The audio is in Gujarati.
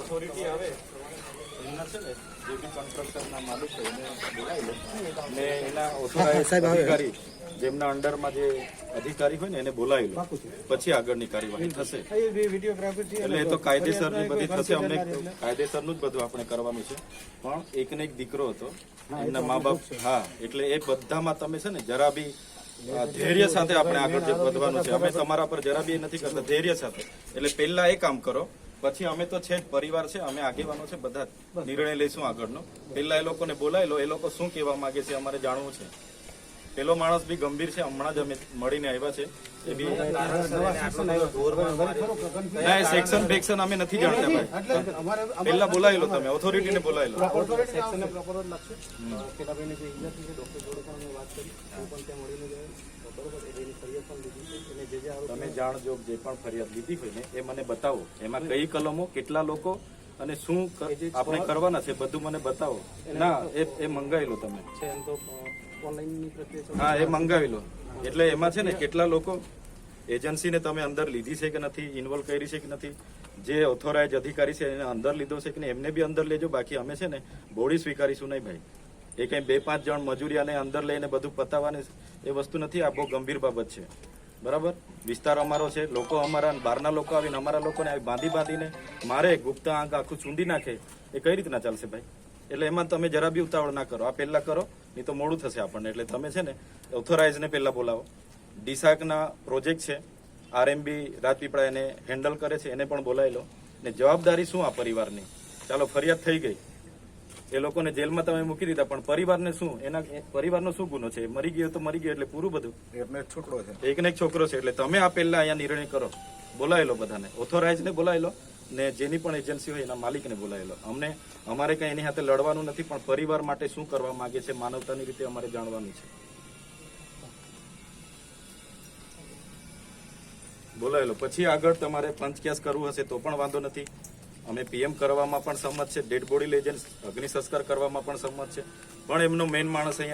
ઓથોરિટી આવે. એમના જે અધિકારી જેમના અંડરમાં જે અધિકારી હોય ને, એને બોલાવી લો. પછી આગળની કાર્યવાહી થશે. એટલે એ તો કાયદેસરની બધી થશે, અમને કાયદેસરનું જ બધું આપણે કરવાનું છે. પણ એકને એક દીકરો હતો, એમના મા બાપ હા, એટલે એ બધામાં તમે છે ને, જરા બી ધૈર્ય સાથે આપણે આગળ વધવાનું છે. અમે તમારા પર જરા બી નથી કરતા, ધૈર્ય સાથે. એટલે પહેલા એ કામ કરો પછી અમે તો છે જ પરિવાર છે અમે આગેવાનો છે બધા નિર્ણય લઈશું આગળનો. પહેલા એ લોકોને બોલાયેલો એ લોકો શું કહેવા માંગે છે અમારે જાણવું છે. પેલો માણસ બી ગંભીર છે, હમણાં જ અમે મળીને આવ્યા છે. એ બી ના સેક્શન ફેક્શન અમે નથી જાણતા ભાઈ. પેલા બોલાયેલો તમે ઓથોરિટીને બોલાવી લો સેક્શનને પ્રોપર જ લાગશે પેલાભાઈને જે ઇજા થઈ છે ડોક્ટર જોડે પણ અમે વાત કરી હું પણ ત્યાં મળીને ગયો બરોબર એટલે એની ફરિયાદ પણ લીધી છે અને જે જે આરોપ તમે જાણજો જે પણ ફરિયાદ લીધી હોય ને, એ મને બતાવો. એમાં કઈ કલમો, કેટલા લોકો અને શું આપણે કરવાના છે બધું મને બતાવો. ના એ એ મંગાવી તમે. હા એ મંગાવી લો. એટલે એમાં છે ને કેટલા લોકો એજન્સીને તમે અંદર લીધી છે કે નથી ઇન્વોલ્વ કરી છે કે નથી જે ઓથોરાઇઝ અધિકારી છે એને અંદર લીધો છે કે નહીં એમને બી અંદર લેજો. બાકી અમે છે ને બોડી સ્વીકારીશું નહીં ભાઈ. એ કઈ બે પાંચ જણ મજૂરિયાને અંદર લઈને બધું પતાવવાની એ વસ્તુ નથી આ બહુ ગંભીર બાબત છે. બરાબર? વિસ્તાર અમારો છે, લોકો અમારા, બહારના લોકો આવીને અમારા લોકોને આવી બાંધી બાંધીને મારે ગુપ્તા આંખ આખું ચૂંડી નાખે. એ કઈ રીતના ચાલશે ભાઈ? એટલે એમાં તમે જરા બી ઉતાવળ ના કરો. આ પહેલા કરો, નહીં તો મોડું થશે આપણને. એટલે તમે છે ને ઓથોરાઇઝને પહેલા બોલાવો. ડીસાકના પ્રોજેક્ટ છે, આરએમબી રાજપીપળા એને હેન્ડલ કરે છે, એને પણ બોલાવી લો. ને જવાબદારી શું આ પરિવારની? ચાલો, ફરિયાદ થઈ ગઈ. એ લોકોને જેલમાં તમે મૂકી દીધા પણ પરિવારને શું? એના પરિવારનો શું ગુનો છે? મરી ગયો તો મરી ગયો એટલે પૂરું બધું? એક એકને એક છોકરો છે એટલે તમે આ પહેલા અહીંયા નિર્ણય કરો. બોલાયેલો બધાને. ઓથોરાઇઝ ને બોલાવી ને જેની પણ એજન્સી હોય એના માલિકને બોલાયેલો. અમને અમારે કઈ એની સાથે લડવાનું નથી પણ પરિવાર માટે શું કરવા માંગે છે માનવતાની રીતે અમારે જાણવાનું છે. બોલાયેલો. પછી આગળ તમારે પંચકેસ કરવું હશે તો પણ વાંધો નથી. અમે પીએમ કરવામાં પણ સંમત છે. ડેડ બોડી લઈ જઈને અગ્નિ સંસ્કાર કરવામાં પણ સંમત છે. પણ એમનો મેઇન માણસ અહીંયા